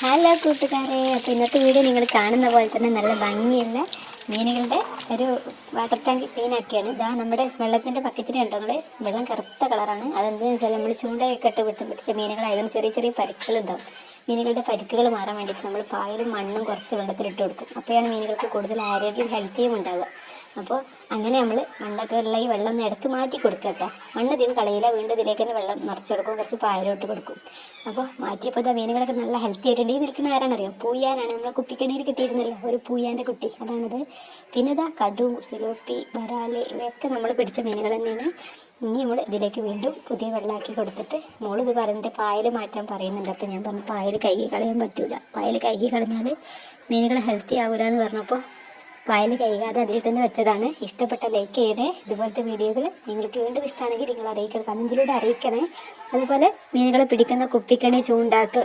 Hello കൂട്ടുകാരെ അപ്പോൾ ഇന്നത്തെ വീഡിയോ നിങ്ങൾ കാണുന്ന പോലെ തന്നെ നല്ല ഭംഗിയുള്ള മീനുകളുടെ ഒരു വാട്ടർ ടാങ്ക് ക്ലീനാക്കിയാണ് ഇതാ നമ്മുടെ വെള്ളത്തിന്റെ പക്കറ്റിൽ കണ്ടോ? നമ്മുടെ വെള്ളം കറുത്ത കളറാണ്. അതെന്താണെന്ന് വെച്ചാൽ നമ്മൾ ചൂണ്ടയൊക്കെ ഇട്ട് വിട്ട് പിടിച്ച മീനുകളായതുകൊണ്ട് ചെറിയ ചെറിയ പരിക്കുകളുണ്ടാവും. മീനുകളുടെ പരിക്കുകൾ മാറാൻ വേണ്ടിയിട്ട് നമ്മൾ പായലും മണ്ണും കുറച്ച് വെള്ളത്തിലിട്ട് കൊടുക്കും. അപ്പോഴാണ് മീനുകൾക്ക് കൂടുതൽ ആരോഗ്യം ഹെൽത്തിയും ഉണ്ടാവുക. അപ്പോൾ അങ്ങനെ നമ്മൾ മണ്ണൊക്കെ ഉള്ള ഈ വെള്ളം ഇടയ്ക്ക് മാറ്റി കൊടുക്കുക കേട്ടോ. മണ്ണ് ഇതിന് കളയില്ല വീണ്ടും ഇതിലേക്ക് തന്നെ വെള്ളം നിറച്ച് കൊടുക്കും കുറച്ച് പായലോട്ട് കൊടുക്കും. അപ്പോൾ മാറ്റിയപ്പോൾ ഇതാ മീനുകളൊക്കെ നല്ല ഹെൽത്തി ആയിട്ടുണ്ട്. ഈ നിൽക്കുന്ന ആരാണറിയാം പൂയാനാണ് നമ്മളെ കുപ്പിക്കണിയിൽ കിട്ടിയിരുന്നല്ലോ ഒരു പൂയാന്റെ കുട്ടി. അതാണത്. പിന്നെ ഇതാ കടു സിലോപ്പി വരാൽ ഇവയൊക്കെ നമ്മൾ പിടിച്ച മീനുകൾ തന്നെയാണ്. ഇനി നമ്മൾ ഇതിലേക്ക് വീണ്ടും പുതിയ വെള്ളമാക്കി കൊടുത്തിട്ട് മോൾ ഇത് പറഞ്ഞിട്ട് പായൽ മാറ്റാൻ പറയുന്നുണ്ട്. അപ്പം ഞാൻ പറഞ്ഞു പായൽ കൈകി കളയാൻ പറ്റില്ല പായൽ കൈകി കളഞ്ഞാൽ മീനുകൾ ഹെൽത്തി ആകില്ല എന്ന് പറഞ്ഞപ്പോൾ പായൽ കൈകാതെ അതിൽ തന്നെ വെച്ചതാണ്. ഇഷ്ടപ്പെട്ട ലൈക്ക് ചെയ്യണേ. ഇതുപോലത്തെ വീഡിയോകൾ നിങ്ങൾക്ക് വീണ്ടും ഇഷ്ടമാണെങ്കിൽ നിങ്ങൾ അറിയിക്കണം. കമന്റിലൂടെ അറിയിക്കണേ. അതുപോലെ മീനുകളെ പിടിക്കുന്ന കുപ്പിക്കണി ചൂണ്ടാക്ക്.